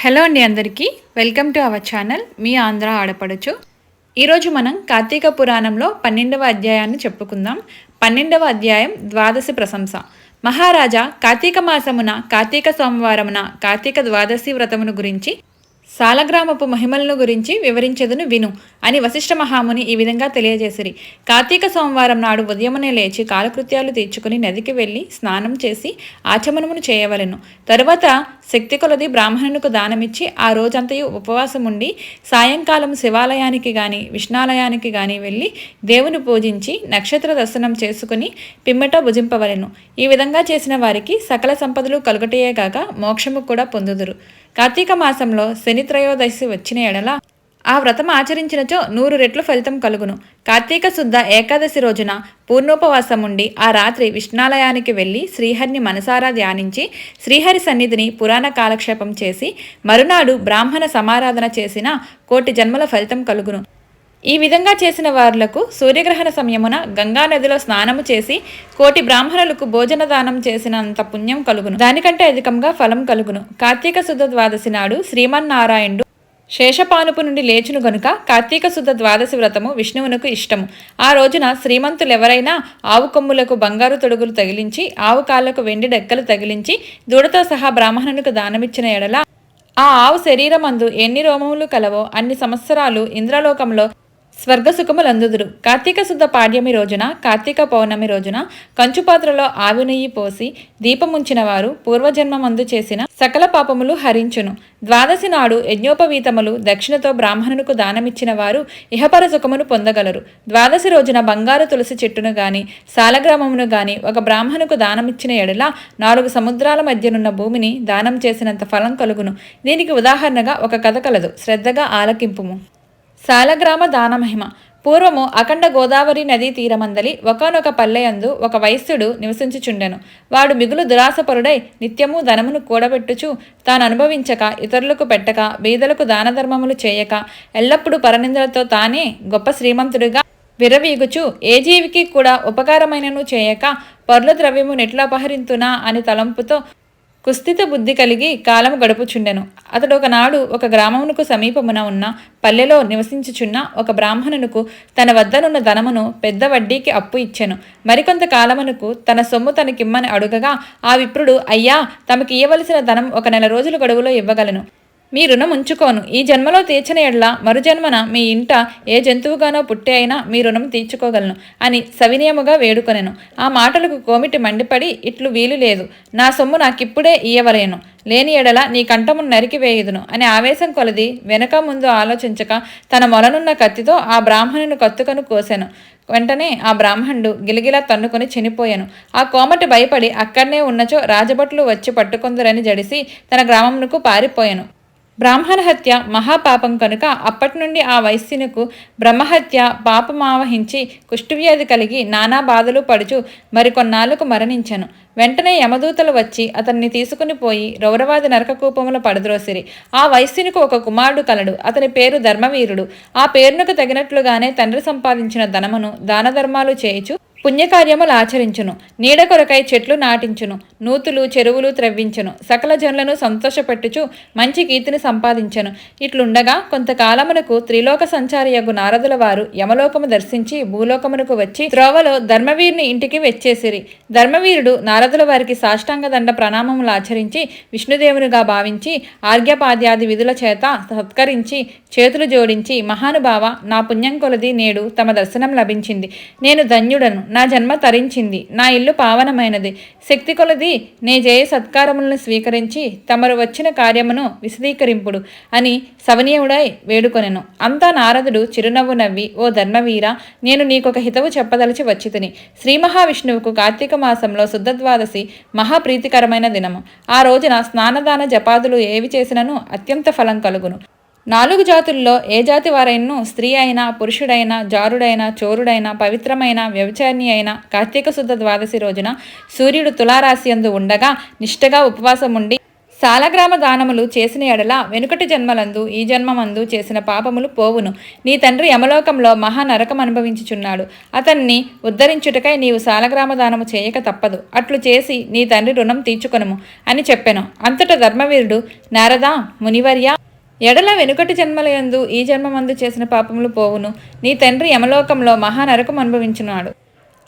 Hello అండి అందరికీ. Welcome to our channel. మీ ఆంధ్ర ఆడపడచ్చు ఈరోజు మనం కార్తీక పురాణంలో పన్నెండవ అధ్యాయాన్ని చెప్పుకుందాం. పన్నెండవ అధ్యాయం ద్వాదశి ప్రశంస. మహారాజా కార్తీక మాసమున కార్తీక సోమవారమున కార్తీక ద్వాదశి వ్రతమును గురించి సాలగ్రామపు మహిమలను గురించి వివరించదును విను అని వశిష్ఠ మహాముని ఈ విధంగా తెలియజేసిరి. కార్తీక సోమవారం నాడు ఉదయమునే లేచి కాలకృత్యాలు తీర్చుకుని నదికి వెళ్ళి స్నానం చేసి ఆచమనమును చేయవలెను. తరువాత శక్తి కొలది బ్రాహ్మణునికి దానమిచ్చి ఆ రోజంతయు ఉపవాసం ఉండి సాయంకాలం శివాలయానికి గాని విష్ణాలయానికి గాని వెళ్ళి దేవుని పూజించి నక్షత్ర దర్శనం చేసుకుని పిమ్మట భుజింపవలెను. ఈ విధంగా చేసిన వారికి సకల సంపదలు కలుగటయే కాక మోక్షము కూడా పొందుదురు. కార్తీక మాసంలో శని త్రయోదశి వచ్చిన ఎడల ఆ వ్రతం ఆచరించినచో నూరు రెట్లు ఫలితం కలుగును. కార్తీక శుద్ధ ఏకాదశి రోజున పూర్ణోపవాసం ఉండి ఆ రాత్రి విష్ణాలయానికి వెళ్ళి శ్రీహరిని మనసారా ధ్యానించి శ్రీహరి సన్నిధిని పురాణ కాలక్షేపం చేసి మరునాడు బ్రాహ్మణ సమారాధన చేసిన కోటి జన్మల ఫలితం కలుగును. ఈ విధంగా చేసిన వారులకు సూర్యగ్రహణ సమయమున గంగా నదిలో స్నానము చేసి కోటి బ్రాహ్మణులకు భోజన దానం చేసినంత పుణ్యం కలుగును. దానికంటే అధికంగా ఫలం కలుగును. కార్తీక శుద్ధ ద్వాదశి నాడు శ్రీమన్నారాయణుడు శేషపానుపు నుండి లేచును గనుక కార్తీక శుద్ధ ద్వాదశి వ్రతము విష్ణువునకు ఇష్టము. ఆ రోజున శ్రీమంతులెవరైనా ఆవు కొమ్ములకు బంగారు తొడుగులు తగిలించి ఆవు కాళ్ళకు వెండి డెక్కలు తగిలించి దూడతో సహా బ్రాహ్మణునికి దానమిచ్చిన ఎడల ఆ ఆవు శరీరమందు ఎన్ని రోమములు కలవో అన్ని సంవత్సరాలు ఇంద్రలోకంలో స్వర్గసుఖములందుదురు కార్తీక శుద్ధ పాడ్యమి రోజున కార్తీక పౌర్ణమి రోజున కంచుపాత్రలో ఆవి నెయ్యి పోసి దీపముంచిన వారు పూర్వజన్మమందు చేసిన సకల పాపములు హరించును. ద్వాదశి నాడు యజ్ఞోపవీతములు దక్షిణతో బ్రాహ్మణులకు దానమిచ్చిన వారు ఇహపర సుఖమును పొందగలరు. ద్వాదశి రోజున బంగారు తులసి చెట్టును గాని సాలగ్రామమును గాని ఒక బ్రాహ్మణుకు దానమిచ్చిన ఎడల నాలుగు సముద్రాల మధ్యనున్న భూమిని దానం చేసినంత ఫలం కలుగును. దీనికి ఉదాహరణగా ఒక కథ కలదు. శ్రద్ధగా ఆలకింపుము. సాలగ్రామ దానమహిమ పూర్వము అఖండ గోదావరి నదీ తీరమందలి ఒకనొక పల్లెయందు ఒక వైశ్యుడు నివసించుచుండెను. వాడు మిగులు దురాసపరుడై నిత్యము ధనమును కూడబెట్టుచు తాను అనుభవించక ఇతరులకు పెట్టక బీదలకు దానధర్మములు చేయక ఎల్లప్పుడూ పరనిందలతో తానే గొప్ప శ్రీమంతుడిగా విరవీగుచు ఏ జీవికి కూడా ఉపకారమైనను చేయక పర్ల ద్రవ్యము నెట్లపహరింతునా అని తలంపుతో కుస్థిత బుద్ధి కలిగి కాలము గడుపుచుండెను. అతడు ఒకనాడు ఒక గ్రామమునకు సమీపమున ఉన్న పల్లెలో నివసించుచున్న ఒక బ్రాహ్మణునకు తన వద్దనున్న ధనమును పెద్ద వడ్డీకి అప్పు ఇచ్చెను. మరికొంత కాలమునకు తన సొమ్ము తనకిమ్మని అడుగగా ఆ విప్రుడు అయ్యా తమకి ఇయ్యవలసిన ధనం ఒక నెల రోజుల గడువులో ఇవ్వగలను. మీ రుణం ఉంచుకోను. ఈ జన్మలో తీర్చిన ఎడ్ల మరుజన్మన మీ ఇంట ఏ జంతువుగానో పుట్టి అయినా మీ రుణం తీర్చుకోగలను అని సవినయముగా వేడుకొనెను. ఆ మాటలకు కోమిటి మండిపడి ఇట్లు వీలు లేదు. నా సొమ్ము నాకిప్పుడే ఇయ్యవలేను. లేని ఎడల నీ కంఠమును నరికి వేయుదును అని ఆవేశం కొలది వెనక ముందు ఆలోచించక తన మొలనున్న కత్తితో ఆ బ్రాహ్మణుని కత్తుకను కోశాను వెంటనే ఆ బ్రాహ్మణుడు గిలిగిలా తన్నుకొని చనిపోయాను. ఆ కోమటి భయపడి అక్కడనే ఉన్నచో రాజభట్లు వచ్చి పట్టుకొందరని జడిసి తన గ్రామమునకు పారిపోయాను. బ్రాహ్మణ హత్య మహాపాపం కనుక అప్పటి నుండి ఆ వైశ్యునకు బ్రహ్మహత్య పాపమావహించి కుష్ఠవ్యాధి కలిగి నానా బాధలు పడుచు మరికొన్నాళ్ళకు మరణించను. వెంటనే యమదూతలు వచ్చి అతన్ని తీసుకుని పోయి రౌరవాది నరకకూపములు పడద్రోసిరి. ఆ వైశ్యునికి ఒక కుమారుడు కలడు. అతని పేరు ధర్మవీరుడు. ఆ పేరునకు తగినట్లుగానే తండ్రి సంపాదించిన ధనమును దాన ధర్మాలు చేయుచు పుణ్యకార్యములు ఆచరించును. నీడ కొరకై చెట్లు నాటించును. నూతులు చెరువులు త్రవ్వించును. సకల జనులను సంతోషపెట్టుచు మంచి కీర్తిని సంపాదించను. ఇట్లుండగా కొంతకాలమునకు త్రిలోక సంచారియగు నారదుల వారు యమలోకము దర్శించి భూలోకమునకు వచ్చి త్రోవలో ధర్మవీరుని ఇంటికి వెచ్చేసిరి. ధర్మవీరుడు నారదుల వారికి సాష్టాంగ దండ ప్రణామములు ఆచరించి విష్ణుదేవునిగా భావించి ఆర్ఘ్యపాద్యాది విధుల చేత సత్కరించి చేతులు జోడించి మహానుభావ నా పుణ్యం కొలది నేడు తమ దర్శనం లభించింది. నేను ధన్యుడను. నా జన్మ తరించింది. నా ఇల్లు పావనమైనది. శక్తి కొలది నే జయ సత్కారములను స్వీకరించి తమరు వచ్చిన కార్యమును విశదీకరింపుడు అని సవనీయుడై వేడుకొనెను. అంతా నారదుడు చిరునవ్వు నవ్వి ఓ ధర్మవీర నేను నీకొక హితవు చెప్పదలిచి వచ్చితిని. శ్రీ మహావిష్ణువుకు కార్తీక మాసంలో శుద్ధ ద్వాదశి మహాప్రీతికరమైన దినము. ఆ రోజున స్నానదాన జపాదులు ఏవి చేసినను అత్యంత ఫలం కలుగును. నాలుగు జాతుల్లో ఏ జాతి వారైనను స్త్రీ అయినా పురుషుడైనా జారుడైనా చోరుడైనా పవిత్రమైన వ్యభిచారిణి అయినా కార్తీక శుద్ధ ద్వాదశి రోజున సూర్యుడు తులారాశి అందు ఉండగా నిష్టగా ఉపవాసం ఉండి సాలగ్రామ దానములు చేసిన ఎడల వెనుకటి జన్మలందు ఈ జన్మమందు చేసిన పాపములు పోవును. నీ తండ్రి యమలోకంలో మహానరకం అనుభవించుచున్నాడు. అతన్ని ఉద్ధరించుటకై నీవు సాలగ్రామ దానము చేయక తప్పదు. అట్లు చేసి నీ తండ్రి రుణం తీర్చుకొనుము అని చెప్పెను. అంతట ధర్మవీరుడు నారదా మునివర్య ఎడల వెనుకటి జన్మలయందు ఈ జన్మమందు చేసిన పాపములు పోవును. నీ తండ్రి యమలోకంలో మహానరకం అనుభవించున్నాడు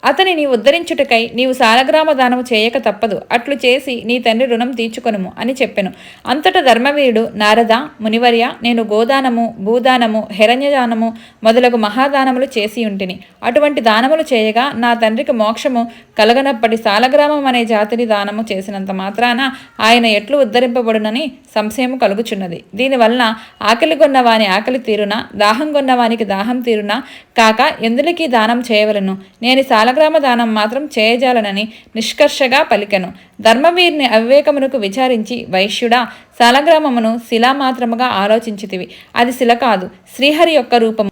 అతనిని ఉద్ధరించుటకై నీవు సాలగ్రామ దానము చేయక తప్పదు. అట్లు చేసి నీ తండ్రి రుణం తీర్చుకొనుము అని చెప్పెను. అంతట ధర్మవీరుడు నారద మునివర్య నేను గోదానము భూదానము హిరణ్యదానము మొదలగు మహాదానములు చేసి ఉంటిని. అటువంటి దానములు చేయగా నా తండ్రికి మోక్షము కలగనప్పటి సాలగ్రామం అనే జాతిని దానము చేసినంత మాత్రాన ఆయన ఎట్లు ఉద్ధరింపబడునని సంశయము కలుగుచున్నది. దీనివలన ఆకలి కొన్న వాని ఆకలి తీరున దాహం కొన్న వానికి దాహం తీరున? కాక ఎందులకి దానం చేయవలను? నేను సాలగ్రామ దానం మాత్రం చేయజాలనని నిష్కర్షగా పలికెను. ధర్మవీర్ని అవివేకమునకు విచారించి వైశ్యుడా శాలగ్రామమును శిలా మాత్రముగా ఆలోచించితివి. అది శిల కాదు శ్రీహరి యొక్క రూపము.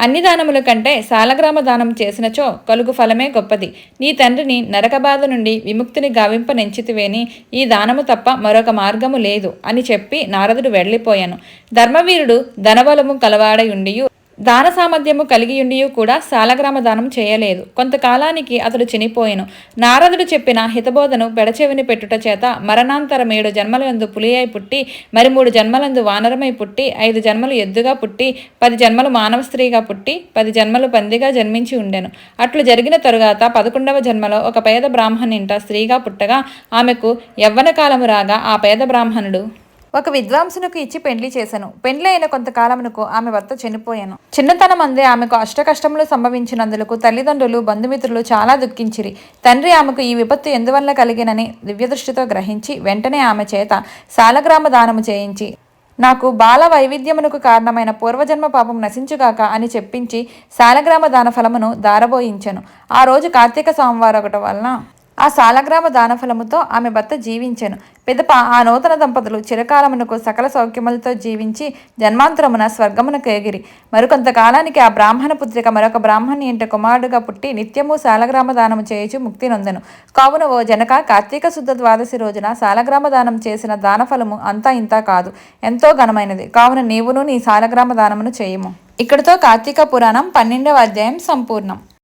అన్ని దానముల కంటే శాలగ్రామ దానం చేసినచో కలుగు ఫలమే గొప్పది. నీ తండ్రిని నరకబాధ నుండి విముక్తిని గావింపనెంచితివేని ఈ దానము తప్ప మరొక మార్గము లేదు అని చెప్పి నారదుడు వెళ్ళిపోయాను ధర్మవీరుడు ధనబలము కలవాడయుండియు దాన సామర్థ్యము కలిగియుండియు కూడా సాలగ్రామ దానం చేయలేదు. కొంతకాలానికి అతడు చనిపోయెను. నారదుడు చెప్పిన హితబోధను పెడచెవిని పెట్టుట చేత మరణాంతరం ఏడు జన్మలందు పులియై పుట్టి మరి మూడు జన్మలందు వానరమై పుట్టి ఐదు జన్మలు ఎద్దుగా పుట్టి పది జన్మలు మానవ స్త్రీగా పుట్టి పది జన్మలు పందిగా జన్మించి ఉండెను. అట్లు జరిగిన తరువాత పదకొండవ జన్మలో ఒక పేద బ్రాహ్మణింట స్త్రీగా పుట్టగా ఆమెకు యవ్వన కాలము రాగా ఆ పేద బ్రాహ్మణుడు ఒక విద్వాంసునకు ఇచ్చి పెండ్లి చేశాను. పెండ్లి అయిన కొంతకాలమునకు ఆమె భర్త చనిపోయాను. చిన్నతనం అందే ఆమెకు అష్టకష్టములు సంభవించినందులకు తల్లిదండ్రులు బంధుమిత్రులు చాలా దుఃఖించిరి. తండ్రి ఆమెకు ఈ విపత్తు ఎందువల్ల కలిగినని దివ్యదృష్టితో గ్రహించి వెంటనే ఆమె చేత సాలగ్రామ దానము చేయించి నాకు బాల వైవిధ్యమునకు కారణమైన పూర్వజన్మ పాపం నశించుగాక అని చెప్పించి శాలగ్రామ దాన ఫలమును దారబోయించెను. ఆ రోజు కార్తీక సోమవారం ఒకటి వలన ఆ సాలగ్రామ దానఫలముతో ఆమె భర్త జీవించెను. పిదప ఆ నూతన దంపతులు చిరకాలమునకు సకల సౌఖ్యములతో జీవించి జన్మాంతరమున స్వర్గమునకు ఎగిరి. మరికొంతకాలానికి ఆ బ్రాహ్మణ పుత్రిక మరొక బ్రాహ్మణి ఇంట కుమారుడుగా పుట్టి నిత్యము సాలగ్రామ దానము చేయుచు ముక్తి నొందను. కావున ఓ జనక కార్తీక శుద్ధ ద్వాదశి రోజున సాలగ్రామ దానం చేసిన దానఫలము అంతా ఇంతా కాదు. ఎంతో ఘనమైనది. కావున నీవును నీ సాలగ్రామ దానమును చేయము. ఇక్కడితో కార్తీక పురాణం పన్నెండవ అధ్యాయం సంపూర్ణం.